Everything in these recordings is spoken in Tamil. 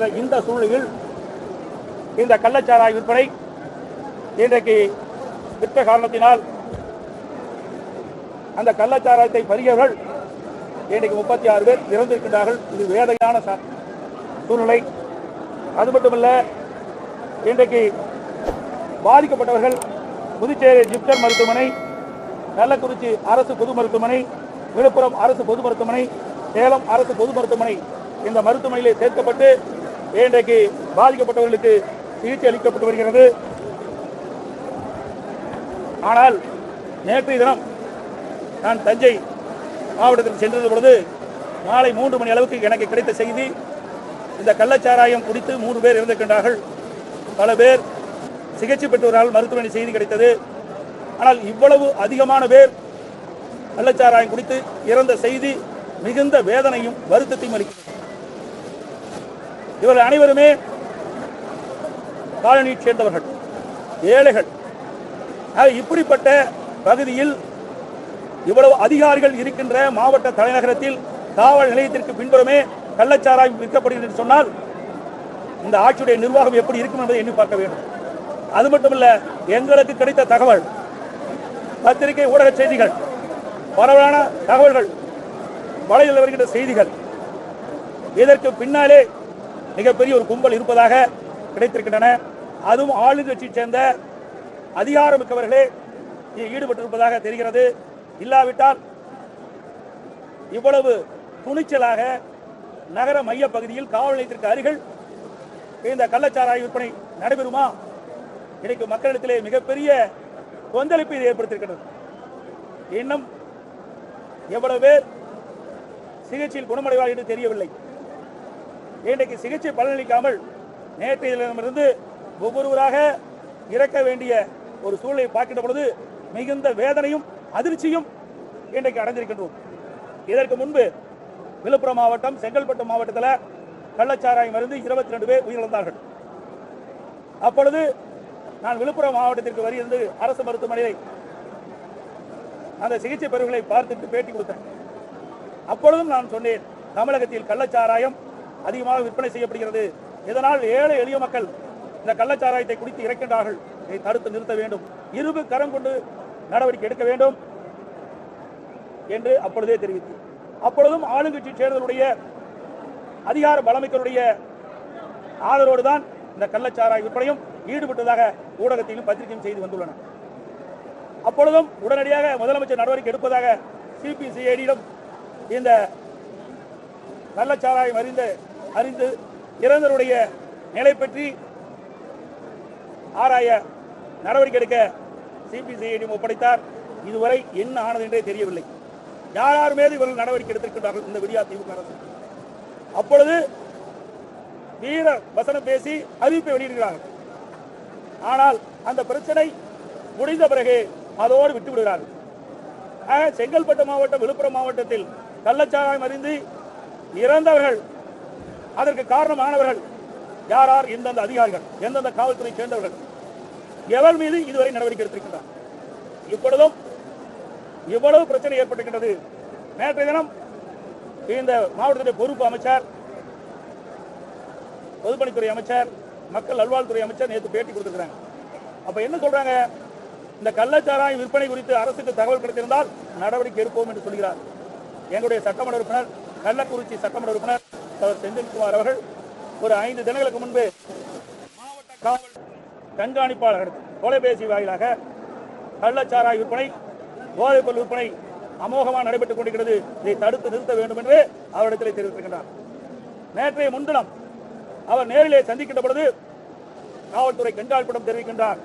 இருக்கின்ற இந்த சூழ்நிலையில் இந்த கள்ளச்சாராய விற்பனை இன்றைக்கு விற்ற காரணத்தினால் அந்த கள்ளச்சாராயத்தை பறியவர்கள் இன்றைக்கு முப்பத்தி ஆறு பேர் இறந்திருக்கின்றார்கள். இது வேதையான சூழ்நிலை. அது மட்டுமல்ல இன்றைக்கு பாதிக்கப்பட்டவர்கள் புதுச்சேரி ஜிப்டர் மருத்துவமனை கள்ளக்குறிச்சி அரசு பொது மருத்துவமனை விழுப்புரம் அரசு பொது மருத்துவமனை சேலம் அரசு பொது மருத்துவமனை இந்த மருத்துவமனையிலே சேர்க்கப்பட்டு இன்றைக்கு பாதிக்கப்பட்டவர்களுக்கு சிகிச்சை அளிக்கப்பட்டு வருகிறது. ஆனால் நேற்றைய தினம் நான் தஞ்சை மாவட்டத்தில் சென்றது பொழுது மாலை மூன்று மணி அளவுக்கு எனக்கு கிடைத்த செய்தி இந்த கள்ளச்சாராயம் குடித்து மூன்று பேர் இருந்திருக்கின்றார்கள் பல பேர் சிகிச்சை பெற்றவரால் மருத்துவமனை செய்தி கிடைத்தது. ஆனால் இவ்வளவு அதிகமான பேர் கள்ளச்சாராயம் குடித்து இறந்த செய்தி மிகுந்த வேதனையும் வருத்தத்தையும் அளிக்கிறது. இவர்கள் அனைவருமே காலனியைச் சேர்ந்தவர்கள் ஏழைகள். இப்படிப்பட்ட பகுதியில் இவ்வளவு அதிகாரிகள் இருக்கின்ற மாவட்ட தலைநகரத்தில் காவல் நிலையத்திற்கு பின்புறமே கள்ளச்சாராயம் விற்கப்படுகிறது என்று சொன்னால் இந்த ஆட்சியுடைய நிர்வாகம் எப்படி இருக்கும் என்பதை எண்ணி பார்க்க வேண்டும். அது மட்டுமல்ல எங்களுக்கு கிடைத்த தகவல் பத்திரிகை ஊடக செய்திகள் பரவலான தகவல்கள் வலையில் வருகின்ற செய்திகள் இதற்கு பின்னாலே மிகப்பெரிய ஒரு கும்பல் இருப்பதாக கிடைத்திருக்கின்றன. அதுவும் ஆளுங்கட்சியைச் சேர்ந்த அதிகாரமிக்கவர்களே ஈடுபட்டிருப்பதாக தெரிகிறது. இல்லாவிட்டால் இவ்வளவு துணிச்சலாக நகர மைய பகுதியில் காவல் நிலையத்திற்கு அருகில் இந்த கள்ளச்சாராய விற்பனை நடைபெறுமா? இன்னைக்கு மக்களிடத்திலே மிகப்பெரிய கொந்தளிப்பை இது ஏற்படுத்தியிருக்கிறது. இன்னும் எவ்வளவு பேர் சிகிச்சையில் குணமடைவார் என்று தெரியவில்லை. இன்றைக்கு சிகிச்சை பலனளிக்காமல் நேற்றைய தினமிருந்து ஒவ்வொருவராக இறக்க வேண்டிய ஒரு சூழலை பார்க்கின்ற பொழுது மிகுந்த வேதனையும் அதிர்ச்சியும் இன்றைக்கு அடைந்திருக்கின்றோம். இதற்கு முன்பு விழுப்புரம் மாவட்டம் செங்கல்பட்டு மாவட்டத்தில் கள்ளச்சாராயம் இருந்து இருபத்தி ரெண்டு பேர் உயிரிழந்தார்கள். அப்பொழுது நான் விழுப்புரம் மாவட்டத்திற்கு வருகிறது அரசு மருத்துவமனையை அந்த சிகிச்சை பெறுவர்களை பார்த்துட்டு பேட்டி கொடுத்தேன். அப்பொழுதும் நான் சொன்னேன் தமிழகத்தில் கள்ளச்சாராயம் அதிகமாக விற்பனை செய்யப்படுகிறது. இதனால் ஏழை எளிய மக்கள் இந்த கள்ளச்சாராயத்தை குடித்து இறக்கின்றார்கள். இதை தடுத்து நிறுத்த வேண்டும். இருபு கரம் கொண்டு நடவடிக்கை எடுக்க வேண்டும் என்று அப்பொழுதே தெரிவித்து. அப்பொழுதும் ஆளுங்கட்சி சேர்ந்தவருடைய அதிகார பலமிக்கருடைய ஆதரவோடு தான் இந்த கள்ளச்சாராய விற்பனையும் ஈடுபட்டதாக ஊடகத்திலும் பத்திரிகையும் செய்து வந்துள்ளன. அப்பொழுதும் உடனடியாக முதலமைச்சர் நடவடிக்கை எடுப்பதாக சிபிசிஐடியிடம் இந்த கள்ளச்சாராயம் அறிந்து அறிந்து இறந்தவருடைய நிலை பற்றி ஆராய நடவடிக்கை எடுக்க சிபிசிஐடியும் ஒப்படைத்தார். இதுவரை என்ன ஆனது என்றே தெரியவில்லை. யார் யார் மீது இவர்கள் நடவடிக்கை எடுத்திருக்கிறார்கள் இந்த விடியா திமுக அரசு. அப்பொழுது வீர வசனம் பேசி அறிவிப்பை வெளியிடுகிறார்கள். ஆனால் அந்த பிரச்சனை முடிந்த பிறகு அதோடு விட்டு விடுகிறார்கள். செங்கல்பட்டு மாவட்டம் விழுப்புரம் மாவட்டத்தில் கள்ளச்சாராயம் அறிந்து இறந்தவர்கள் அதற்கு காரணமானவர்கள் யார் யார் எந்தெந்த அதிகாரிகள் எந்தெந்த காவல்துறை சேர்ந்தவர்கள். எவர் மீது இதுவரை நடவடிக்கை எடுத்திருக்கின்றார்? இப்பொழுதும் இவ்வளவு பிரச்சனை ஏற்பட்டிருக்கின்றது. நேற்றைய தினம் இந்த மாவட்டத்துடைய பொறுப்பு அமைச்சர் பொதுப்பணித்துறை அமைச்சர் மக்கள் நல்வாழ்வுத்துறை அமைச்சர் நேற்று பேட்டி கொடுத்திருக்கிறாங்க. அப்ப என்ன சொல்றாங்க? இந்த கள்ளச்சாராய விற்பனை குறித்து அரசுக்கு தகவல் கிடைத்திருந்தால் நடவடிக்கை எடுப்போம் என்று சொல்கிறார். எங்களுடைய சட்டமன்ற உறுப்பினர் கள்ளக்குறிச்சி சட்டமன்ற உறுப்பினர் அவர் செந்தில்குமார் அவர்கள் ஒரு ஐந்து தினங்களுக்கு முன்பு மாவட்ட காவல் கண்காணிப்பாளர் தொலைபேசி வாயிலாக கள்ளச்சாராய் விற்பனை போதைப்பொருள் விற்பனை அமோகமாக நடைபெற்றுக் கொண்டிருக்கிறது. இதை தடுத்து நிறுத்த வேண்டும் என்று அவரிடத்தில் தெரிவித்திருக்கின்றார். நேற்றைய முன்தினம் அவர் நேரிலே சந்திக்கின்ற பொழுது காவல்துறை கண்காணிப்பிடம் தெரிவிக்கின்றார்.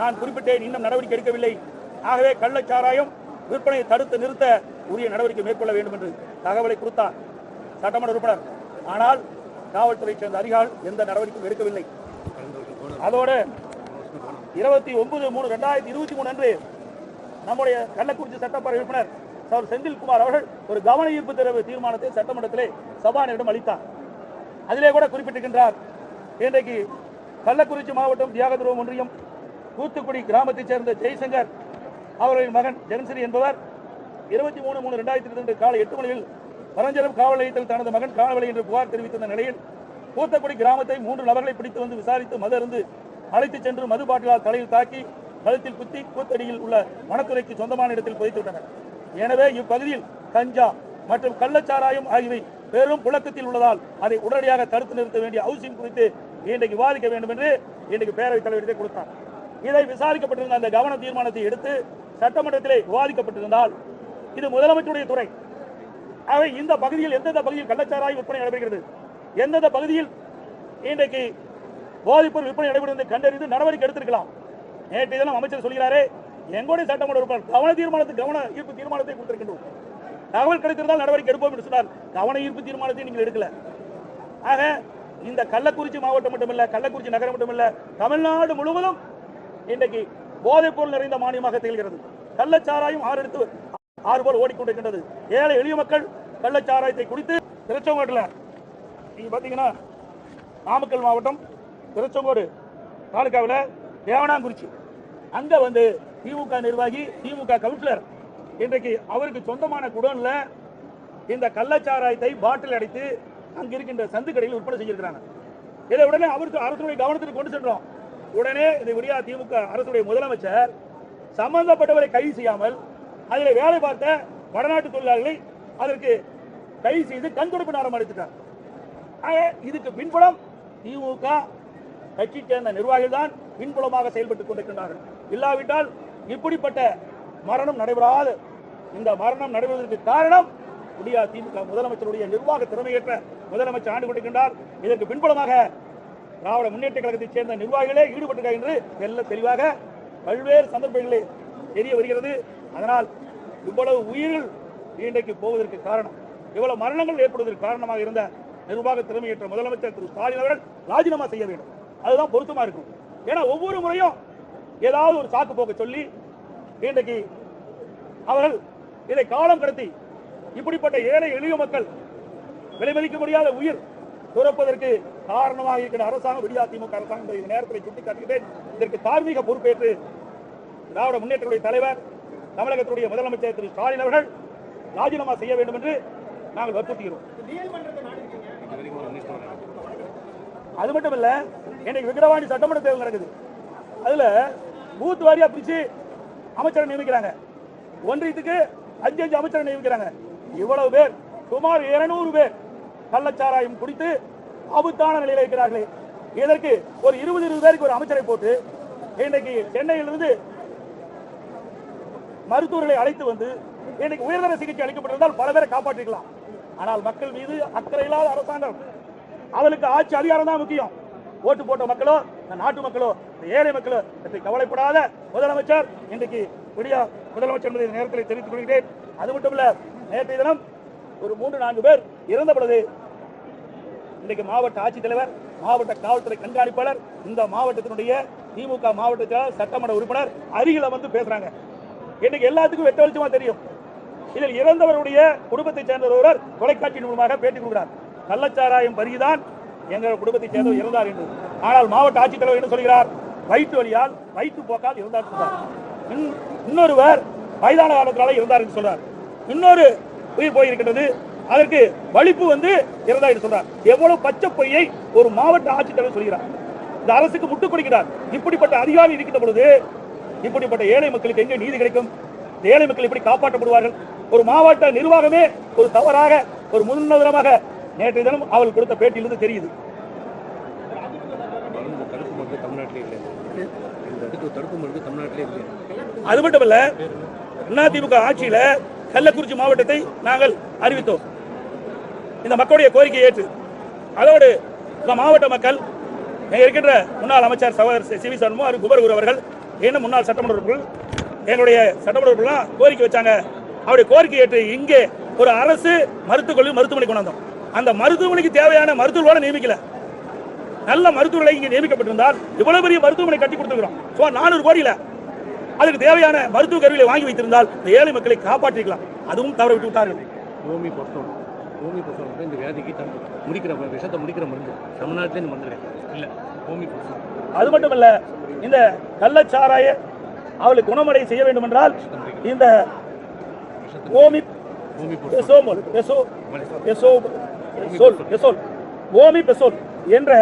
நான் குறிப்பிட்டேன் இன்னும் நடவடிக்கை எடுக்கவில்லை. ஆகவே கள்ளச்சாராயம் விற்பனையை தடுத்து நிறுத்த உரிய நடவடிக்கை மேற்கொள்ள வேண்டும் என்று தகவலை கொடுத்தார் சட்டமன்ற உறுப்பினர். ஆனால் காவல்துறை சேர்ந்த அதிகாரிகள் எந்த நடவடிக்கையும் எடுக்கவில்லை. அதோடு இருபத்தி ஒன்பது மூணு ரெண்டாயிரத்தி இருபத்தி மூணு அன்று நம்முடைய கள்ளக்குறிச்சி சட்டப்பேரவை உறுப்பினர் சர் செந்தில்குமார் அவர்கள் ஒரு கவன ஈர்ப்பு தெரிவு தீர்மானத்தை சட்டமன்றத்திலே சபாநாயகரிடம் அளித்தார். அதிலே கூட குறிப்பிட்டிருக்கின்றார் இன்றைக்கு கள்ளக்குறிச்சி மாவட்டம் தியாகதுருவம் ஒன்றியம் தூத்துக்குடி கிராமத்தைச் சேர்ந்த ஜெய்சங்கர் அவர்களின் மகன் ஜெகன்சிரி என்பவர் இருபத்தி மூணு மூணு ரெண்டாயிரத்தி ரெண்டு காலை எட்டு மணியில் பரஞ்சரம் காவல் நிலையத்தில் தனது மகன் காணவில்லை என்று புகார் தெரிவித்திருந்த நிலையில் கூத்தக்குடி கிராமத்தை மூன்று நபர்களை பிடித்து வந்து விசாரித்து மது அருந்து அழைத்துச் சென்று மது பாட்டிலால் தலையில் தாக்கி கழுத்தில் குத்தி கூத்தடியில் உள்ள வனத்துறைக்கு சொந்தமான இடத்தில் புதைத்துவிட்டனர். எனவே இப்பகுதியில் கஞ்சா மற்றும் கள்ளச்சாராயம் ஆகியவை பெரும் புழக்கத்தில் உள்ளதால் அதை உடனடியாக தடுத்து நிறுத்த வேண்டிய அவசியம் குறித்து இன்றைக்கு விவாதிக்க வேண்டும் என்று இன்றைக்கு பேரவைத் தலைவரிடத்தை கொடுத்தார். இதை விசாரிக்கப்பட்டிருந்த அந்த கவன தீர்மானத்தை எடுத்து சட்டமன்றத்திலே விவாதிக்கப்பட்டிருந்தால் இது முதலமைச்சருடைய துறை. இந்த பகுதியில் எந்தெந்த பகுதியில் கள்ளச்சாராய விற்பனை நடைபெறுகிறது? எந்தெந்த பகுதியில் இன்றைக்கு போதைப்பொருள் விற்பனை நடைபெறுவதை கண்டறிந்து நடவடிக்கை எடுத்திருக்கலாம். நேற்று தினம் அமைச்சர் சொல்கிறாரே எங்களுடைய சட்டமன்ற உறுப்பினர் கவன தீர்மானத்துக்கு கவன ஈர்ப்பு தீர்மானத்தை கொடுத்திருக்கின்றோம். தகவல் கிடைத்திருந்தால் நடவடிக்கை எடுப்போம் என்று சொன்னார். கவன ஈர்ப்பு தீர்மானத்தை நீங்கள் எடுக்கல. ஆக இந்த கள்ளக்குறிச்சி மாவட்டம் மட்டுமல்ல கள்ளக்குறிச்சி நகரம் மட்டுமல்ல தமிழ்நாடு முழுவதும் இன்றைக்கு போதைப் பொருள் நிறைந்த மாநிலமாக திகழ்கிறது. கள்ளச்சாராயம் ஆறு எடுத்து ஆறு போல் ஓடிக்கொண்டிருக்கின்றது. ஏழை எளிய மக்கள் கள்ளச்சாராயத்தை குடித்து திருச்செங்கோட்டில் நீங்கள் பார்த்தீங்கன்னா நாமக்கல் மாவட்டம் திருச்செங்கோடு தாலுக்காவில் தேவனாங்குறிச்சி. அங்கே வந்து திமுக நிர்வாகி திமுக கவுன்சிலர். இன்றைக்கு அவருக்கு சொந்தமான குடோனில் இந்த கள்ளச்சாராயத்தை பாட்டில் அடைத்து அங்கே இருக்கின்ற சந்து கடையில் விற்பனை செஞ்சிருக்கிறாங்க. இதை உடனே அவருக்கு அரசுடைய கவனத்திற்கு கொண்டு சென்றோம். உடனே இந்த விடியா திமுக அரசுடைய முதலமைச்சர் சம்பந்தப்பட்டவரை கைது செய்யாமல் அதில் வேலை பார்த்த வடநாட்டு தொழிலாளர்களை அதற்கு கைது செய்து கண் துடைப்பு நேரம் அளித்துட்டார் ஆக இதுக்கு பின்புலம் திமுக கட்சி சேர்ந்த நிர்வாகிகள் தான் பின்புலமாக செயல்பட்டுக் கொண்டிருக்கின்றார்கள். இல்லாவிட்டால் இப்படிப்பட்ட மரணம் நடைபெறாது. இந்த மரணம் நடைபெறுவதற்கு காரணம் விடியா திமுக முதலமைச்சருடைய நிர்வாக திறமையற்ற முதலமைச்சர் ஆண்டு கொண்டிருக்கின்றார். இதற்கு பின்புலமாக திராவிட முன்னேற்ற கழகத்தைச் சேர்ந்த நிர்வாகிகளே ஈடுபட்டிருக்கிறார் என்று வெள்ள தெளிவாக பல்வேறு சந்தர்ப்பங்களில் தெரிய வருகிறது. அதனால் இவ்வளவு உயிர்கள் இன்றைக்கு போவதற்கு காரணம். இவ்வளவு மரணங்கள் ஏற்படுவதற்கு காரணமாக இருந்த நிர்வாக திறமையற்ற முதலமைச்சர் திரு ஸ்டாலின் அவர்கள் ராஜினாமா செய்ய வேண்டும். அதுதான் பொருத்தமா இருக்கும். ஏன்னா ஒவ்வொரு முறையும் ஏதாவது ஒரு சாக்கு போக்க சொல்லி இன்றைக்கு அவர்கள் இதை காலம் கடத்தி இப்படிப்பட்ட ஏழை எளிய மக்கள் விலைமதிக்க முடியாத உயிர் துறப்பதற்கு காரணமாக இருக்கிற அரசாங்கம் விடியா அரசாங்கம் இந்த நேரத்தில் சுட்டிக்காட்டுகிறேன். இதற்கு தார்மீக பொறுப்பேற்று திராவிட முன்னேற்றத்துடைய தலைவர் தமிழகத்துடைய முதலமைச்சர் திரு ஸ்டாலின் அவர்கள் ராஜினாமா செய்ய வேண்டும் என்று நாங்கள் வற்புறுத்துகிறோம். அது மட்டும் இல்ல இன்னைக்கு விக்கிரவாணி சட்டமன்ற தேர்தல் நடக்குது. அதுல பூத் வாரியா பிரிச்சு அமைச்சரை நியமிக்கிறாங்க. ஒன்றியத்துக்கு அஞ்சு அஞ்சு அமைச்சரை நியமிக்கிறாங்க. இவ்வளவு பேர் சுமார் 200 பேர் கள்ளச்சாராயம் குடித்து ஆபத்தான நிலையில் இருக்கிறார்களே. இதற்கு ஒரு இருபது இருபது பேருக்கு ஒரு அமைச்சரை போட்டு இன்னைக்கு சென்னையிலிருந்து மருத்துவர்களை அழைத்து வந்து இன்னைக்கு உயர்தர சிகிச்சை அளிக்கப்பட்டிருந்தால் பல பேரை காப்பாற்றிக்கலாம். ஆனால் மக்கள் மீது அக்கறை இல்லாத அரசாங்கம். அவளுக்கு ஆட்சி அதிகாரம் தான் முக்கியம். ஓட்டு போட்ட மக்களோ இந்த நாட்டு மக்களோ இந்த ஏழை மக்களோ பற்றி கவலைப்படாத முதலமைச்சர். இன்றைக்கு விடியா முதலமைச்சர் என்பதை நேரத்தில் தெரிவித்துக் கொள்கிறேன். அது மட்டும் இல்ல நேற்றைய தினம் ஒரு மூன்று நான்கு பேர் இறந்த பொழுது இன்றைக்கு மாவட்ட ஆட்சித்தலைவர் மாவட்ட காவல்துறை கண்காணிப்பாளர் இந்த மாவட்டத்தினுடைய திமுக மாவட்டத்தில் சட்டமன்ற உறுப்பினர் அருகில வந்து பேசுறாங்க. இன்னைக்கு எல்லாத்துக்கும் வெட்ட வெளிச்சமா தெரியும். இதில் இறந்தவருடைய குடும்பத்தைச் சேர்ந்த ஒருவர் தொலைக்காட்சி மூலமாக பேட்டி கொடுக்கிறார். கள்ளச்சாராயம் பருகிதான் எங்கள் குடும்பத்தைச் சேர்ந்தவர் இறந்தார் என்று. ஆனால் மாவட்ட ஆட்சித்தலைவர் என்ன சொல்கிறார்? வயிற்று வழியால் வயிற்று போக்கால் இருந்தார் இன்- இன்னொருவர் வயதான காலத்தினால இருந்தார் என்று சொல்றார். இன்னொரு உயிர் போயிருக்கின்றது. அதற்கு வலிப்பு வந்து இருந்தா என்று சொல்றார். எவ்வளவு பச்சை பொய்யை ஒரு மாவட்ட ஆட்சித்தலைவர் சொல்கிறார். இந்த அரசுக்கு முட்டுக் கொடுக்கிறார். இப்படிப்பட்ட அதிகாரி இருக்கின்ற பொழுது இப்படிப்பட்ட ஏழை மக்களுக்கு எங்கே நீதி கிடைக்கும்? ஏழை மக்கள் எப்படி காப்பாற்றப்படுவார்கள்? ஒரு மாவட்ட நிர்வாகமே ஒரு தவறாக ஒரு முன்னுதாரணமாக நேற்றைய தினம் அவள் கொடுத்த பேட்டியிலிருந்து தெரியுது. அது மட்டும் இல்லை அது மட்டுமல்ல அதிமுக ஆட்சியில கள்ளக்குறிச்சி மாவட்டத்தை நாங்கள் அறிவித்தோம். இந்த மக்களுடைய கோரிக்கை ஏற்று அதோடு இந்த மாவட்ட மக்கள் இருக்கின்ற முன்னாள் அமைச்சர் சகோதரர் சி வி சண்முகம் குபர்குரு அவர்கள் இன்னும் முன்னாள் சட்டமன்ற உறுப்பினர்கள் எங்களுடைய சட்டமன்ற உறுப்பினர்லாம் கோரிக்கை வச்சாங்க. அவருடைய கோரிக்கை ஏற்று இங்கே ஒரு அரசு மருத்துவக் கல்லூரி மருத்துவமனை கொண்டு வந்தோம். அந்த மருத்துவமனைக்கு தேவையான மருத்துவரோட நியமிக்கல. நல்ல மருத்துவர்களை இங்கே நியமிக்கப்பட்டிருந்தால் இவ்வளவு பெரிய மருத்துவமனை கட்டி கொடுத்துருக்கிறோம். சுமார் நானூறு கோடியில அதுக்கு தேவையான மருத்துவ கருவிகளை வாங்கி வைத்திருந்தால் இந்த ஏழை மக்களை காப்பாற்றிக்கலாம். அதுவும் தவற விட்டு விட்டார்கள். பூமி பொருத்தம் பூமி பொருத்தம் வந்து இந்த வியாதிக்கு முடிக்கிற விஷத்தை முடிக்கிற மருந்து. தமிழ்நாட்டிலே இந்த மருந்து இல்லை. பூமி பொருத்தம் அது மட்டுமல்ல இந்த கள்ளச்சாராய அவளை குணமடை செய்ய வேண்டும் என்றால் இந்த ஓமி எசோமோல் எசோ எசோ எசோல் எசோல் ஓமி பெசோல் என்ற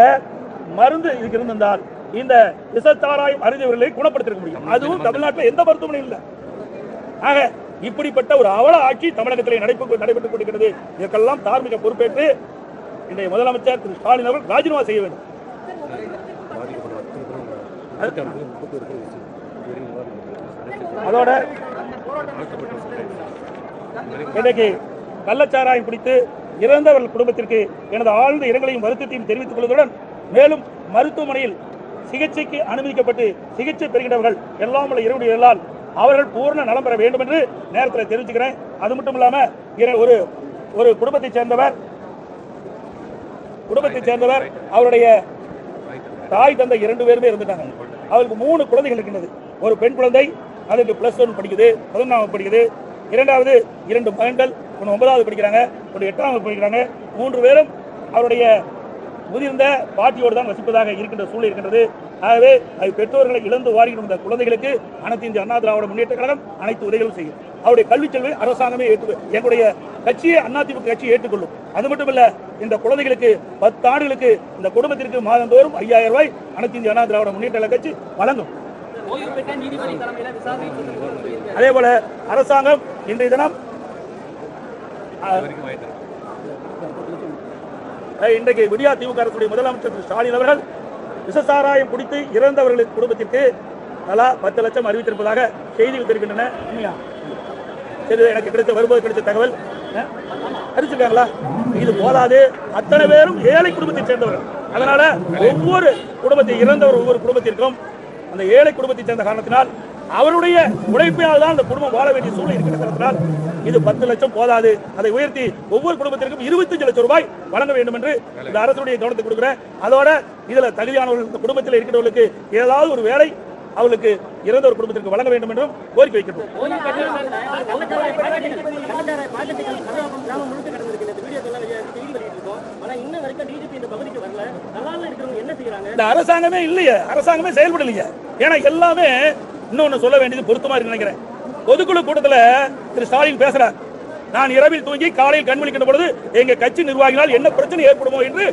மருந்து இதுக்கு இருந்திருந்தால் இந்த விசச்சாராயம் அறிந்தவர்களை குணப்படுத்திருக்க முடியும். அதுவும் தமிழ்நாட்டில் எந்த மருத்துவமனையும் இல்லை. ஆக இப்படிப்பட்ட ஒரு அவல ஆட்சி தமிழகத்திலே நடைபெற்று நடைபெற்றுக் கொண்டிருக்கிறது. இதற்கெல்லாம் தார்மீக பொறுப்பேற்று இன்றைய முதலமைச்சர் திரு ஸ்டாலின் அவர்கள் ராஜினாமா செய்ய வேண்டும். அதோட இன்றைக்கு கள்ளச்சாராயம் குடித்து இறந்தவர்கள் குடும்பத்திற்கு எனது ஆழ்ந்த இரங்கலையும் வருத்தத்தையும் தெரிவித்துக் கொள்வதுடன் மேலும் மருத்துவமனையில் சிகிச்சைக்கு அனுமதிக்கப்பட்டு சிகிச்சை பெறுகின்றவர்கள் எல்லாம் உள்ள இறைவனால் அவர்கள் பூர்ண நலம் பெற வேண்டும் என்று நேரத்தில் தெரிவிச்சுக்கிறேன். அது மட்டும் இல்லாம ஒரு ஒரு குடும்பத்தைச் சேர்ந்தவர் குடும்பத்தைச் சேர்ந்தவர் அவருடைய தாய் தந்தை இரண்டு பேருமே இருந்துட்டாங்க. அவருக்கு மூணு குழந்தைகள் இருக்கின்றது. ஒரு பெண் குழந்தை அதுக்கு பிளஸ் ஒன் படிக்குது பதினொன்றாம் படிக்குது. இரண்டாவது இரண்டு மகன்கள் ஒன்று ஒன்பதாவது படிக்கிறாங்க ஒன்று எட்டாம் வகுப்பு படிக்கிறாங்க. மூன்று பேரும் அவருடைய முதிர்ந்த பாட்டியோடு தான் வசிப்பதாக இருக்கின்ற சூழல் இருக்கின்றது. ஆகவே அது பெற்றோர்களை இழந்து வாரிடும் இந்த குழந்தைகளுக்கு அனைத்து இந்திய அண்ணா திராவிட முன்னேற்ற கழகம் அனைத்து உதவிகளும் செய்யும். அவருடைய கல்வி செல்வை அரசாங்கமே ஏற்று எங்களுடைய கட்சியை அதிமுக கட்சி ஏற்றுக்கொள்ளும். அது மட்டுமல்ல இந்த குழந்தைகளுக்கு பத்து ஆண்டுகளுக்கு இந்த குடும்பத்திற்கு மாதந்தோறும் ஐயாயிரம் ரூபாய் அனைத்து இந்திய அண்ணா திராவிட முன்னேற்ற கழக கட்சி வழங்கும். அதே போல அரசாங்கம் இன்றைய தினம் இன்றைக்கு விடியா திமுக அரசுடைய முதலமைச்சர் திரு ஸ்டாலின் அவர்கள் விசசாராயம் குடித்து இறந்தவர்களின் குடும்பத்திற்கு தலா பத்து லட்சம் அறிவித்திருப்பதாக செய்திகள் தெரிவிக்கின்றன. சரி எனக்கு கிடைத்த வரும்போது கிடைத்த தகவல் அறிவிச்சிருக்காங்களா? இது போதாது. அத்தனை பேரும் ஏழை குடும்பத்தை சேர்ந்தவர்கள். அதனால ஒவ்வொரு குடும்பத்தை இறந்தவர் ஒவ்வொரு குடும்பத்திற்கும் அந்த ஏழை குடும்பத்தை சேர்ந்த காரணத்தினால் அவருடைய உழைப்பினால் தான் அந்த குடும்பம் வாழ வேண்டிய சூழ்நிலை இருக்கிற காரணத்தினால் இது பத்து லட்சம் போதாது. அதை உயர்த்தி ஒவ்வொரு குடும்பத்திற்கும் இருபத்தஞ்சு லட்சம் ரூபாய் வழங்க வேண்டும் என்று இந்த அரசுடைய கவனத்தை கொடுக்குறேன். அதோட இதுல தகுதியானவர்கள் இந்த குடும்பத்தில் இருக்கிறவர்களுக்கு ஏதாவது ஒரு வேலை அவர்களுக்கு இறந்த ஒரு குடும்பத்திற்கு வழங்க வேண்டும் என்றும் கோரிக்கை கிடந்திருக்கு இந்த அரசாங்கமே இல்லையே அரசாங்கமே செயல்படலையே. ஏன்னா எல்லாமே இன்னொன்னு சொல்ல வேண்டியது பொருத்தமா இருக்கு நினைக்கிறேன். பொதுக்குழு கூட்டத்துல திரு ஸ்டாலின் பேசுறார். நான் இரவில் தூங்கி காலையில் கண்மணிக்கின்ற பொழுது எங்க கட்சி நிர்வாகிகளால் என்ன பிரச்சனை ஏற்படுமோ என்று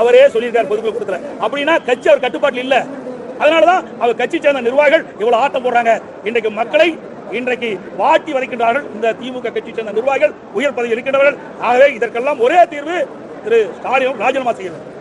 அவரே சொல்லியிருக்கார் பொதுக்குழு கூட்டத்துல. அப்படின்னா கட்சி அவர் கட்டுப்பாட்டில் இல்ல. அதனாலதான் அவர் கட்சி சேர்ந்த நிர்வாகிகள் இவ்வளவு ஆட்டம் போடுறாங்க. இன்றைக்கு மக்களை இன்றைக்கு வாட்டி வதைக்கின்றார்கள். இந்த திமுக கட்சி சேர்ந்த நிர்வாகிகள் உயர் பதவி இருக்கின்றவர்கள். ஆகவே இதற்கெல்லாம் ஒரே தீர்வு திரு ஸ்டாலின் ராஜினாமா செய்ய வேண்டும்